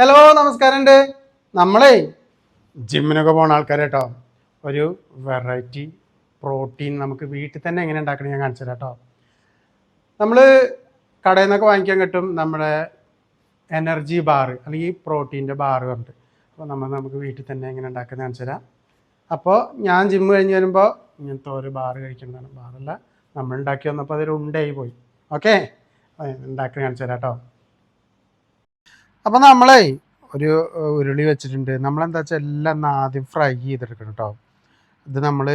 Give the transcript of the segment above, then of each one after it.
Hello നമസ്കാരം നമസ്കാരമുണ്ട്. നമ്മളെ ജിമ്മിനൊക്കെ പോണ ആൾക്കാർ കേട്ടോ ഒരു വെറൈറ്റി പ്രോട്ടീൻ നമുക്ക് വീട്ടിൽ തന്നെ എങ്ങനെ ഉണ്ടാക്കണം ഞാൻ കാണിച്ചു കേട്ടോ. നമ്മൾ കടയിൽ നിന്നൊക്കെ വാങ്ങിക്കാൻ കിട്ടും നമ്മുടെ എനർജി ബാർ അല്ലെങ്കിൽ പ്രോട്ടീന്റെ ബാർ പറഞ്ഞിട്ട്. അപ്പോൾ നമ്മൾ നമുക്ക് വീട്ടിൽ തന്നെ എങ്ങനെ ഉണ്ടാക്കുന്നത് കാണിച്ചു തരാം. അപ്പോൾ ഞാൻ ജിമ്മ് കഴിഞ്ഞ് വരുമ്പോൾ ഇങ്ങനത്തെ ഒരു ബാർ കഴിക്കുന്നതാണ്. ബാറല്ല നമ്മൾ ഉണ്ടാക്കി വന്നപ്പോൾ അതൊരു ഉണ്ടായി പോയി. ഓക്കെ ഉണ്ടാക്കി കാണിച്ചു തരാം കേട്ടോ. അപ്പോൾ നമ്മളെ ഒരു ഉരുളി വെച്ചിട്ടുണ്ട്. നമ്മളെന്താ വെച്ചാൽ എല്ലാം ഒന്ന് ആദ്യം ഫ്രൈ ചെയ്തെടുക്കണം കേട്ടോ ഇത് നമ്മൾ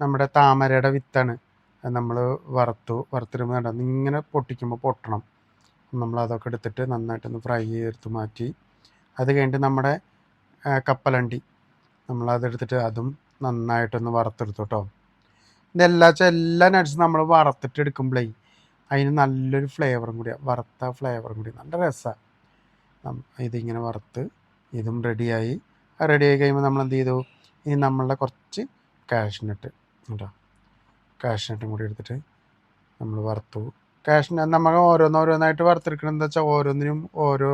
നമ്മുടെ താമരയുടെ വിത്താണ്. നമ്മൾ വറുത്തു വറുത്തിരുമ്പോൾ കണ്ടോ? ഇങ്ങനെ പൊട്ടിക്കുമ്പോൾ പൊട്ടണം. നമ്മൾ അതൊക്കെ എടുത്തിട്ട് നന്നായിട്ടൊന്ന് ഫ്രൈ ചെയ്തെടുത്ത് മാറ്റി. അത് കഴിഞ്ഞിട്ട് നമ്മുടെ കപ്പലണ്ടി കപ്പലണ്ടി. നമ്മളതെടുത്തിട്ട് അതും നന്നായിട്ടൊന്ന് വറുത്തെടുത്തു കേട്ടോ ഇതെല്ലാം വെച്ചാൽ എല്ലാ നട്ട്സും നമ്മൾ വറുത്തിട്ട് എടുക്കുമ്പോഴേ അതിന് നല്ലൊരു ഫ്ലേവറും കൂടിയാണ് വറുത്ത ഫ്ലേവറും കൂടി നല്ല രസമാണ് ഇതിങ്ങനെ വറുത്ത് ഇതും റെഡിയായി റെഡിയായി കഴിയുമ്പോൾ നമ്മൾ എന്ത് ചെയ്തു ഇനി നമ്മളുടെ കുറച്ച് കാഷ്നട്ട് കേട്ടോ. കാഷ്നട്ടും കൂടി എടുത്തിട്ട് നമ്മൾ വറുത്തു. കാഷ്നട്ട് നമുക്ക് ഓരോന്നോരോന്നായിട്ട് വറുത്തെടുക്കണം എന്താ വെച്ചാൽ ഓരോന്നിനും ഓരോ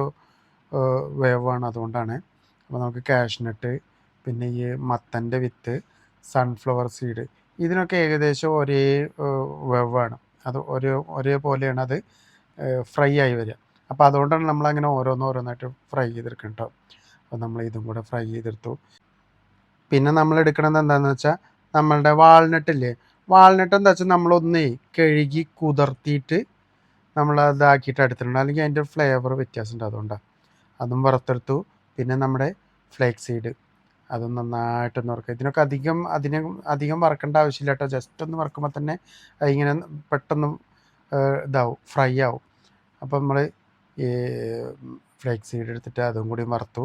വേവാണ് അതുകൊണ്ടാണ്. അപ്പോൾ നമുക്ക് കാഷ്നട്ട് പിന്നെ ഈ മത്തന്റെ വിത്ത് സൺഫ്ലവർ സീഡ് ഇതിനൊക്കെ ഏകദേശം ഒരേ വേവാണ്. അത് ഒരേ ഒരേപോലെയാണ് അത് ഫ്രൈ ആയി വരിക. അപ്പോൾ അതുകൊണ്ടാണ് നമ്മളങ്ങനെ ഓരോന്നോരോന്നായിട്ട് ഫ്രൈ ചെയ്തെടുക്കണം അപ്പോൾ നമ്മൾ ഇതും കൂടെ ഫ്രൈ ചെയ്തെടുത്തു. പിന്നെ നമ്മൾ എടുക്കണത് എന്താണെന്ന് വെച്ചാൽ നമ്മളുടെ വാൾനട്ടില്ലേ വാൾനട്ട് എന്താ വെച്ചാൽ നമ്മളൊന്നേ കഴുകി കുതിർത്തിയിട്ട് നമ്മൾ അതാക്കിയിട്ട് എടുത്തിട്ടുണ്ട് അല്ലെങ്കിൽ അതിന്റെ ഫ്ലേവർ വ്യത്യാസമുണ്ട് അതുകൊണ്ടാണ് അതും വറുത്തെടുത്തു. പിന്നെ നമ്മുടെ ഫ്ലേക്സ് സീഡ് അതും നന്നായിട്ടൊന്ന് വറുക്കുക. ഇതിനൊക്കെ അധികം അതിനെ അധികം വറക്കേണ്ട ആവശ്യമില്ല കേട്ടോ ജസ്റ്റ് ഒന്ന് വറുക്കുമ്പോൾ തന്നെ ഇങ്ങനെ പെട്ടെന്ന് ഇതാവും ഫ്രൈ ആവും. അപ്പോൾ നമ്മൾ ഈ ഫ്ലേക്സ് സീഡ് എടുത്തിട്ട് അതും കൂടി വറുത്തു.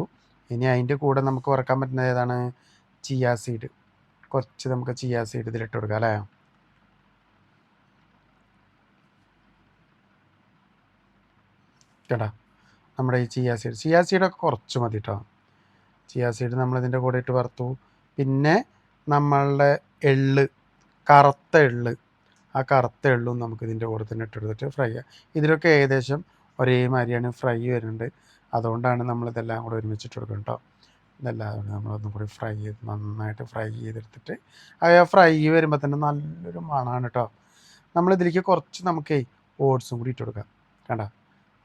ഇനി അതിന്റെ കൂടെ നമുക്ക് വറക്കാൻ പറ്റുന്നത് ഏതാണ്? Chia seed. കുറച്ച് നമുക്ക് ചിയ സീഡ് ഇതിലിട്ട് കൊടുക്കാം അല്ലേ? കേട്ടാ? നമ്മുടെ ഈ ചിയ സീഡ്. ചിയ സീഡൊക്കെ കുറച്ച് മതി കേട്ടോ ചിയ സീഡ് നമ്മളിതിന്റെ കൂടെ ഇട്ട് വറുത്തു. പിന്നെ നമ്മളുടെ എള്ള് കറുത്ത എള്ള്. ആ കറുത്ത എള്ളും നമുക്ക് ഇതിന്റെ കൂടെ തന്നെ ഇട്ടെടുത്തിട്ട് ഫ്രൈ ചെയ്യാം. ഇതിലൊക്കെ ഏകദേശം ഒരേമാതിരിയാണ് ഫ്രൈ വരുന്നുണ്ട് അതുകൊണ്ടാണ് നമ്മളിതെല്ലാം കൂടെ ഒരുമിച്ചിട്ട് കൊടുക്കുന്നത് കേട്ടോ. ഇതെല്ലാം നമ്മളൊന്നും കൂടി ഫ്രൈ ചെയ്ത് നന്നായിട്ട് ഫ്രൈ ചെയ്തെടുത്തിട്ട്. ആ ഫ്രൈ വരുമ്പോൾ തന്നെ നല്ലൊരു മണമാണ് കേട്ടോ. നമ്മളിതിലേക്ക് കുറച്ച് നമുക്ക് ഓട്സും കൂടി ഇട്ട് കൊടുക്കാം. കണ്ട?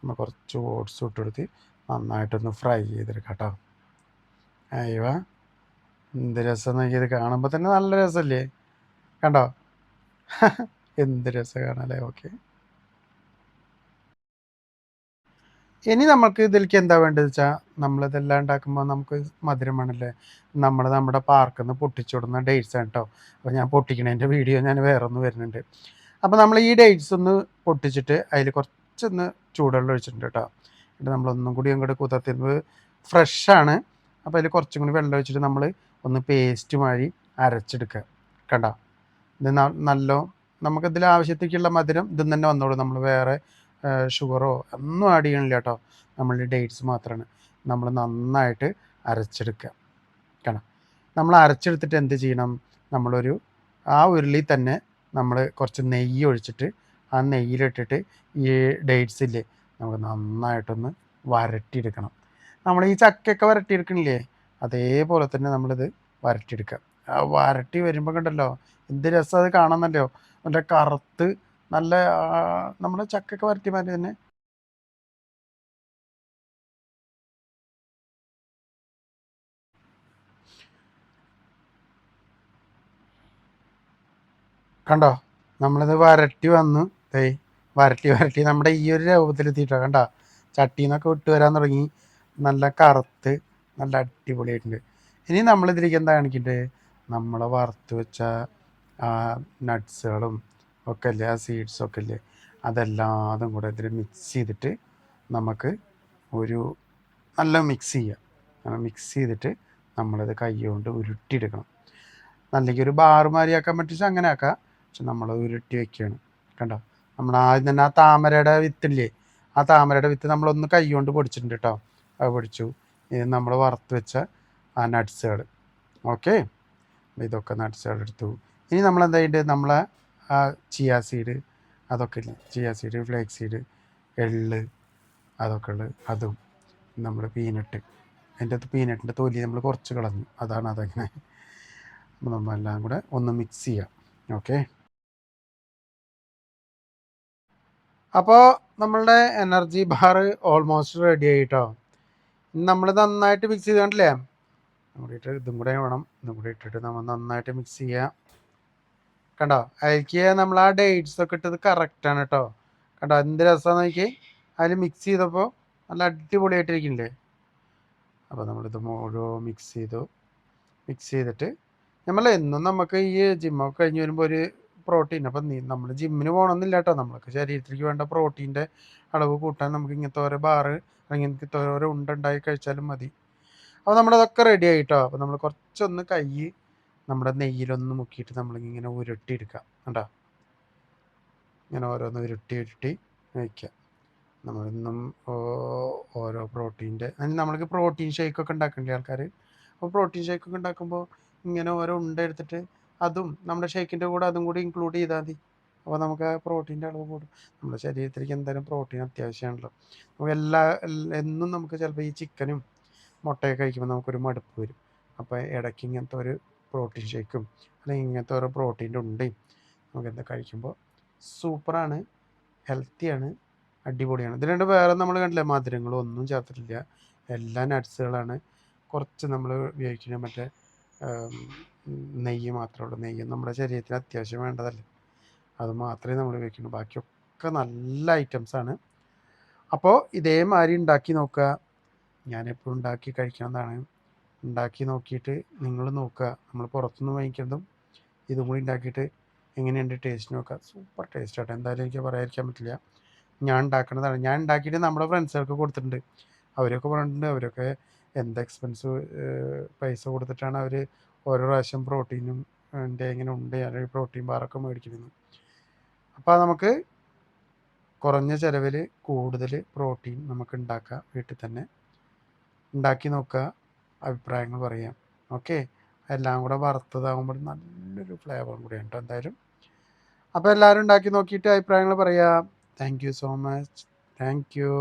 നമ്മൾ കുറച്ച് ഓട്സ് ഇട്ട് കൊടുത്ത് നന്നായിട്ടൊന്ന് ഫ്രൈ ചെയ്തെടുക്കാം കേട്ടോ. അയ്യോ എന്ത് രസം നോക്കിയത് കാണുമ്പോൾ തന്നെ നല്ല രസമല്ലേ കണ്ടോ? എന്ത് രസം കാണാല്ലേ ഓക്കെ. ഇനി നമുക്ക് ഇതിലേക്ക് എന്താ വേണ്ടത് വെച്ചാൽ നമ്മളിതെല്ലാം ഉണ്ടാക്കുമ്പോൾ നമുക്ക് മധുരം വേണമല്ലേ നമ്മൾ നമ്മുടെ പാർക്കിൽ നിന്ന് പൊട്ടിച്ചുവിടുന്ന ഡേറ്റ്സ് ആണ് കേട്ടോ അപ്പോൾ ഞാൻ പൊട്ടിക്കണതിന്റെ വീഡിയോ ഞാൻ വേറെ ഒന്ന് വരുന്നുണ്ട്. അപ്പോൾ നമ്മൾ ഈ ഡേറ്റ്സ് ഒന്ന് പൊട്ടിച്ചിട്ട് അതിൽ കുറച്ചൊന്ന് ചൂടുവെള്ളം ഒഴിച്ചിട്ടുണ്ട് കേട്ടോ എന്നിട്ട് നമ്മളൊന്നും കൂടി അങ്ങോട്ട് കുതിർത്തിരുന്നത് ഫ്രഷാണ് അപ്പോൾ അതിൽ കുറച്ചും കൂടി വെള്ളം ഒഴിച്ചിട്ട് നമ്മൾ ഒന്ന് പേസ്റ്റ് മാതിരി അരച്ചെടുക്കുക കണ്ട? ഇത് നല്ല നമുക്കിതിൽ ആവശ്യത്തേക്കുള്ള മധുരം ഇതും തന്നെ വന്നോളൂ. നമ്മൾ വേറെ ഷുഗറോ ഒന്നും ആഡ് ചെയ്യണില്ല കേട്ടോ നമ്മൾ ഡേറ്റ്സ് മാത്രമാണ് നമ്മൾ നന്നായിട്ട് അരച്ചെടുക്കുക കാണാം നമ്മൾ അരച്ചെടുത്തിട്ട് എന്ത് ചെയ്യണം? നമ്മളൊരു ആ ഉരുളി തന്നെ നമ്മൾ കുറച്ച് നെയ്യ് ഒഴിച്ചിട്ട് ആ നെയ്യിലിട്ടിട്ട് ഈ ഡേറ്റ്സ് ഇല്ലേ നമുക്ക് നന്നായിട്ടൊന്ന് വരട്ടിയെടുക്കണം. നമ്മൾ ഈ ചക്കയൊക്കെ വരട്ടിയെടുക്കണില്ലേ? അതേപോലെ തന്നെ നമ്മളിത് വരട്ടിയെടുക്കുക ആ വരട്ടി വരുമ്പോൾ കണ്ടല്ലോ എന്ത് രസം അത് കാണാന്നല്ലോ നല്ല കറുത്ത് നല്ല നമ്മുടെ ചക്കൊക്കെ വരട്ടി മാറ്റി തന്നെ. കണ്ടോ? നമ്മളിത് വരട്ടി വന്നു. ദേ വരട്ടി വരട്ടി നമ്മുടെ ഈ ഒരു രൂപത്തിലെത്തിയിട്ടോ. കണ്ടോ? ചട്ടിയിൽ നിന്നൊക്കെ വിട്ട് വരാൻ തുടങ്ങി. നല്ല കറുത്ത് നല്ല അടിപൊളിയായിട്ടുണ്ട്. ഇനി നമ്മളിതിലേക്ക് എന്താ കാണിക്കണ്ടേ? നമ്മൾ വറുത്ത് വെച്ച നട്ട്സുകളും ഒക്കെ ഇല്ലേ ആ സീഡ്സ് ഇല്ലേ അതെല്ലാതും കൂടെ ഇതിൽ മിക്സ് ചെയ്തിട്ട് നമുക്ക് ഒരു നല്ല മിക്സ് ചെയ്യുക മിക്സ് ചെയ്തിട്ട് നമ്മളത് കൈകൊണ്ട് ഉരുട്ടിയെടുക്കണം. അല്ലെങ്കിൽ ഒരു ബാറ് മാതിരി ആക്കാൻ പറ്റിച്ചാൽ അങ്ങനെ ആക്കാം. പക്ഷെ നമ്മൾ ഉരുട്ടി വെക്കുകയാണ്. കണ്ടോ? നമ്മൾ ആദ്യം തന്നെ ആ താമരയുടെ വിത്തില്ലേ ആ താമരയുടെ വിത്ത് നമ്മളൊന്ന് കൈ കൊണ്ട് പൊടിച്ചിട്ടുണ്ട് കേട്ടോ. അത് പൊടിച്ചു. ഇത് നമ്മൾ വറുത്ത് വെച്ച ആ നട്ട്സുകൾ ഓക്കെ ഇതൊക്കെ നട്ട്സുകൾ എടുത്തു. ഇനി ചെയ്യേണ്ടത്? നമ്മളെ ആ ചിയ സീഡ് അതൊക്കെ ഇല്ലേ? ചിയ സീഡ് ഫ്ലേക്സ് സീഡ് എള്ള് അതൊക്കെ ഉള്ളത് അതും നമ്മുടെ പീനട്ട് അതിന്റെ അകത്ത് പീനട്ടിന്റെ തൊലി നമ്മൾ കുറച്ച് കളഞ്ഞു. അതാണ് അതങ്ങനെ. നമ്മളെല്ലാം കൂടെ ഒന്ന് മിക്സ് ചെയ്യാം. ഓക്കെ അപ്പോൾ നമ്മളുടെ എനർജി ബാർ ഓൾമോസ്റ്റ് റെഡി ആയിട്ടോ? നമ്മൾ നന്നായിട്ട് മിക്സ് ചെയ്ത് കണ്ടില്ലേ? നമ്മുടെ ഇട്ട് ഇതും കൂടെ വേണം. ഇതും കൂടെ ഇട്ടിട്ട് നമ്മൾ നന്നായിട്ട് മിക്സ് ചെയ്യുക കണ്ടോ? അതിലേക്ക് നമ്മൾ ആ ഡേറ്റ്സ് ഒക്കെ ഇട്ടത് ആണ് കേട്ടോ കണ്ടോ? എന്ത് രസമാണെന്ന് നോക്കി അതിൽ മിക്സ് ചെയ്തപ്പോൾ നല്ല അടിപൊളിയായിട്ടിരിക്കുന്നില്ലേ? അപ്പോൾ നമ്മളിത് മുഴുവൻ മിക്സ് ചെയ്തു. മിക്സ് ചെയ്തിട്ട് നമ്മൾ എന്നും നമുക്ക് ഈ ജിമ്മൊക്കെ കഴിഞ്ഞ് വരുമ്പോൾ ഒരു പ്രോട്ടീൻ അപ്പം നീ നമ്മൾ ജിമ്മിന് പോകണമെന്നില്ല കേട്ടോ നമ്മൾക്ക് ശരീരത്തിലേക്ക് വേണ്ട പ്രോട്ടീന്റെ അളവ് കൂട്ടാൻ നമുക്ക് ഇങ്ങനത്തെ ഓരോ ബാറ് അല്ലെങ്കിൽ ഇങ്ങനത്തെ ഓരോ ഉണ്ടുണ്ടായി കഴിച്ചാലും മതി. അപ്പോൾ നമ്മളതൊക്കെ റെഡി ആയിട്ടോ അപ്പോൾ നമ്മൾ കുറച്ചൊന്ന് കൈ നമ്മുടെ നെയ്യിലൊന്ന് മുക്കിയിട്ട് നമ്മളിങ്ങനെ ഉരുട്ടിയെടുക്കാം കണ്ടോ? ഇങ്ങനെ ഓരോന്ന് ഉരുട്ടി ഉരുട്ടി വയ്ക്കുക നമ്മളിന്നും ഓരോ പ്രോട്ടീന്റെ നമ്മൾക്ക് പ്രോട്ടീൻ ഷേക്കൊക്കെ ഉണ്ടാക്കണ്ടേ ആൾക്കാർ അപ്പോൾ പ്രോട്ടീൻ ഷേക്കൊക്കെ ഉണ്ടാക്കുമ്പോൾ ഇങ്ങനെ ഓരോ ഉണ്ട എടുത്തിട്ട് അതും നമ്മുടെ ഷേക്കിന്റെ കൂടെ അതും കൂടി ഇൻക്ലൂഡ് ചെയ്താൽ മതി. അപ്പോൾ നമുക്ക് പ്രോട്ടീന്റെ അളവ് കൂടും. നമ്മുടെ ശരീരത്തിലേക്ക് എന്തായാലും പ്രോട്ടീൻ അത്യാവശ്യമാണല്ലോ. നമുക്ക് എല്ലാ എന്നും നമുക്ക് ചിലപ്പോൾ ഈ ചിക്കനും മുട്ടയൊക്കെ കഴിക്കുമ്പോൾ നമുക്കൊരു മടുപ്പ് വരും. അപ്പോൾ ഇടയ്ക്ക് ഇങ്ങനത്തെ ഒരു പ്രോട്ടീൻ ഷേക്കും അല്ലെങ്കിൽ ഇങ്ങനത്തെ ഓരോ പ്രോട്ടീന്റെ ഉണ്ടയും നമുക്ക് എന്താ കഴിക്കുമ്പോൾ സൂപ്പറാണ് ഹെൽത്തിയാണ് അടിപൊളിയാണ്. ഇതിലുണ്ട് വേറെ നമ്മൾ കണ്ടില്ല മധുരങ്ങളും ഒന്നും ചേർത്തിട്ടില്ല. എല്ലാ നട്ട്സുകളാണ് കുറച്ച് നമ്മൾ ഉപയോഗിക്കുന്ന മറ്റേ നെയ്യ് മാത്രമേ ഉള്ളൂ. നെയ്യ് നമ്മുടെ ശരീരത്തിന് അത്യാവശ്യം വേണ്ടതല്ലേ. അത് മാത്രമേ നമ്മൾ ഉപയോഗിക്കുള്ളൂ. ബാക്കിയൊക്കെ നല്ല ഐറ്റംസാണ് അപ്പോൾ ഇതേമാതിരി ഉണ്ടാക്കി നോക്കുക. ഞാനെപ്പോഴും ഉണ്ടാക്കി കഴിക്കണതാണ് ഉണ്ടാക്കി നോക്കിയിട്ട് നിങ്ങൾ നോക്കുക. നമ്മൾ പുറത്തുനിന്ന് വാങ്ങിക്കുന്നതും ഇതും കൂടി ഉണ്ടാക്കിയിട്ട് എങ്ങനെയുണ്ട് ടേസ്റ്റ് നോക്കുക. സൂപ്പർ ടേസ്റ്റ് ആട്ടോ. എന്തായാലും എനിക്ക് പറയാതിരിക്കാൻ പറ്റില്ല. ഞാൻ ഉണ്ടാക്കണതാണ് ഞാൻ ഉണ്ടാക്കിയിട്ട് നമ്മുടെ ഫ്രണ്ട്സുകൾക്ക് കൊടുത്തിട്ടുണ്ട്. അവരൊക്കെ പറഞ്ഞിട്ടുണ്ട്. അവരൊക്കെ എന്ത് എക്സ്പെൻസ് പൈസ കൊടുത്തിട്ടാണ് അവർ ഓരോ പ്രാവശ്യം പ്രോട്ടീനും ഉണ്ട്. എങ്ങനെ ഉണ്ട് അല്ലെങ്കിൽ പ്രോട്ടീൻ ബാറൊക്കെ മേടിക്കുന്നത്. അപ്പോൾ നമുക്ക് കുറഞ്ഞ ചിലവിൽ കൂടുതൽ പ്രോട്ടീൻ നമുക്ക് ഉണ്ടാക്കാം. വീട്ടിൽ തന്നെ. ഉണ്ടാക്കി നോക്കുക. അഭിപ്രായങ്ങൾ പറയാം. ഓക്കെ എല്ലാം കൂടെ വറുത്തതാകുമ്പോൾ നല്ലൊരു ഫ്ലേവറും കൂടി ഉണ്ട് എന്തായാലും. അപ്പോൾ എല്ലാവരും ഉണ്ടാക്കി നോക്കിയിട്ട് അഭിപ്രായങ്ങൾ പറയാം. Thank you so much thank you